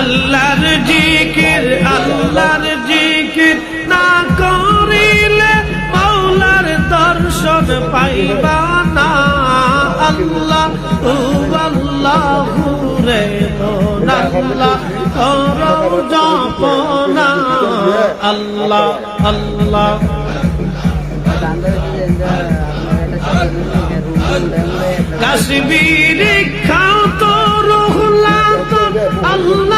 আল্লাহর জিকির আল্লাহর জিকির না করিলে মাওলার দর্শন পাইবা না। আল্লাহ, ও আল্লাহ রে আল্লাহ করো জপনা আল্লাহ আল্লাহ। কাশ্মীরি খাত রহুলাত, আল্লাহ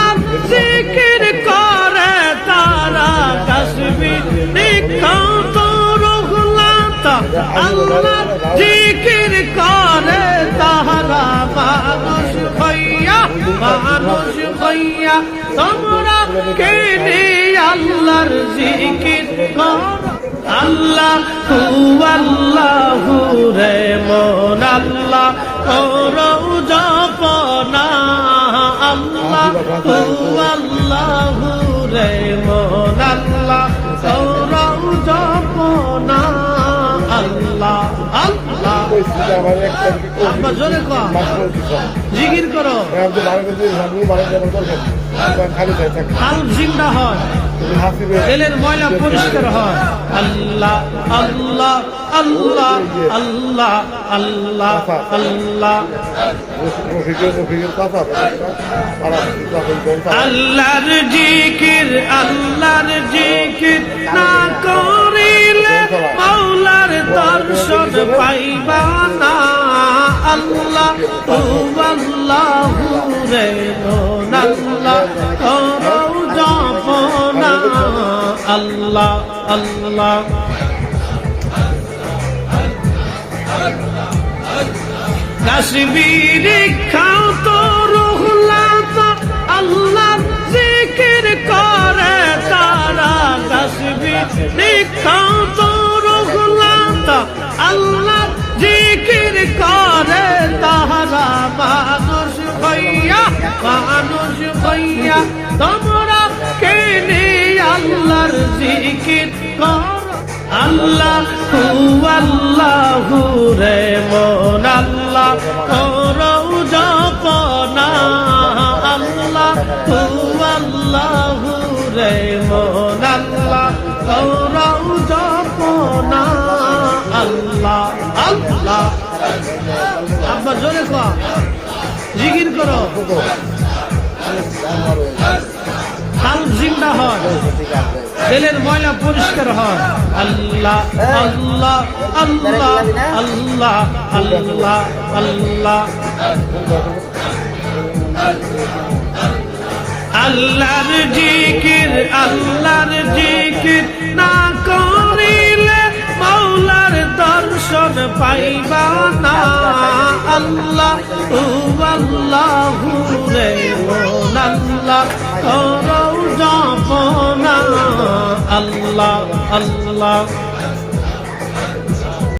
আল্লাহ জিকির করে তাহারা মানুষ হইয়া মানুষ হইয়া তোমরা কেনে আল্লাহর জিকির কর আল্লাহ হু আল্লাহ রে মন আল্লাহ করো জপনা আল্লাহ হু আল্লাহ রে মন আল্লাহ আল্লাহ আল্লাহ আল্লাহ আল্লাহ আল্লাহ। আল্লাহর জিকির আল্লাহর জিকির না করিলে মাওলার দর্শন পাইবা আল্লাহ রে আল্লাহ করো জপনা আল্লাহ আল্লাহ। কাশ্মীরি খাও তো। মানুষ হইয়া তোমরা কেনে আল্লাহর জিকির কর? আল্লাহ আল্লাহ রে মন আল্লাহ করো জপনা। আল্লাহ আল্লাহ রে মন আল্লাহ করো জপনা। আল্লাহ আল্লাহ। আব্বা, জোরে জিকির করো। কাল জিন্দা হয় তেলের ময়লা পরিষ্কার হয় আল্লাহ আল্লাহ আল্লাহ আল্লাহ আল্লাহ আল্লাহ। আল্লাহর জিকির আল্লাহর জিকির না করিলে মাওলার দর্শন পাইবা না। আল্লাহ রে আল্লাহ জপনা আল্লাহ আল্লাহ।